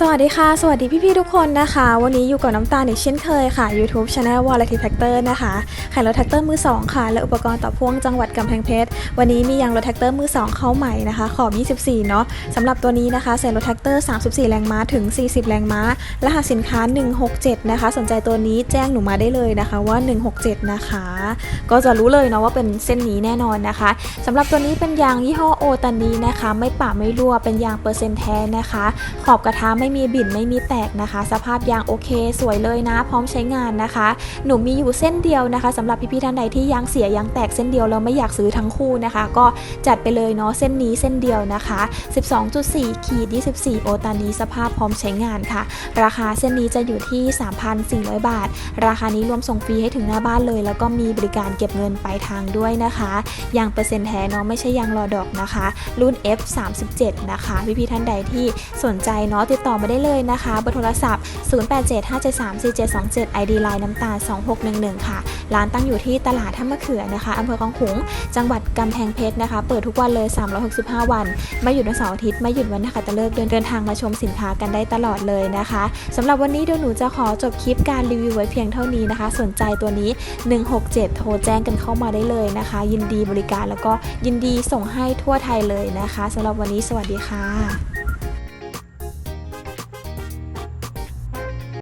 สวัสดีค่ะ สวัสดีพี่ๆทุกคนนะคะ วันนี้อยู่กับน้ำตาลอีกเช่นเคยค่ะ YouTube Channel w a l l e t t r a c t o r นะคะขายรถแท็กเตอร์มือ 2 ค่ะ และอุปกรณ์ต่อพ่วงจังหวัดกำแพงเพชร วันนี้มียางรถแท็กเตอร์มือ 2 เข้าใหม่นะคะขอบ 24 เนาะสำหรับตัวนี้นะคะใส่รถแท็กเตอร์ 34 แรงม้าถึง 40 แรงม้ารหัสสินค้า 167 นะคะ สนใจตัวนี้แจ้งหนูมาได้เลยนะคะว่า 167 นะคะ ก็จะรู้เลยเนาะว่าเป็นเส้นนี้แน่นอนนะคะสำหรับตัวนี้เป็นยางยี่ห้อโอตันนี้นะคะ ไม่ปะไม่รั่วเป็นยางเปอร์เซ็นต์แท้นะคะ ขอบกระทะไม่มีบิ่นไม่มีแตกนะคะ สภาพยางโอเค สวยเลยนะ พร้อมใช้งานนะคะ หนูมีอยู่เส้นเดียวนะคะสำหรับพี่ๆท่านใดที่ยางเสียยางแตกเส้นเดียวแล้วไม่อยากซื้อทั้งคู่นะคะ ก็จัดไปเลยเนาะเส้นนี้เส้นเดียวนะคะ 12.4ขีด24 โอตานี้สภาพพร้อมใช้งานค่ะ ราคาเส้นนี้จะอยู่ที่ 3,400 บาท ราคานี้รวมส่งฟรีให้ถึงหน้าบ้านเลย แล้วก็มีบริการเก็บเงินปลายทางด้วยนะคะยางเปอร์เซ็นต์แท้เนาะไม่ใช่ยางรอดอกนะคะ รุ่น F37 นะคะพี่ๆท่านใดที่สนใจเนาะติดต่อมาได้เลยนะคะเบอร์โทรศัพท์ 0875734727 ID ไลน์น้ำตาล 2611 ค่ะ ร้านตั้งอยู่ที่ตลาดท่ามะเขือนะคะอำเภอคลองขุง จังหวัดกำแพงเพชรนะคะ เปิดทุกวันเลย 365 วัน ไม่หยุดวันเสาร์อาทิตย์ ไม่หยุดวันนักขัตฤกษ์เดินเดินทางมาชมสินค้ากันได้ตลอดเลยนะคะสำหรับวันนี้เดี๋ยวหนูจะขอจบคลิปการรีวิวไว้เพียงเท่านี้นะคะ สนใจตัวนี้ 167 โทรแจ้งกันเข้ามาได้เลยนะคะ ยินดีบริการแล้วก็ยินดีส่งให้ทั่วไทยเลยนะคะสำหรับวันนี้สวัสดีค่ะ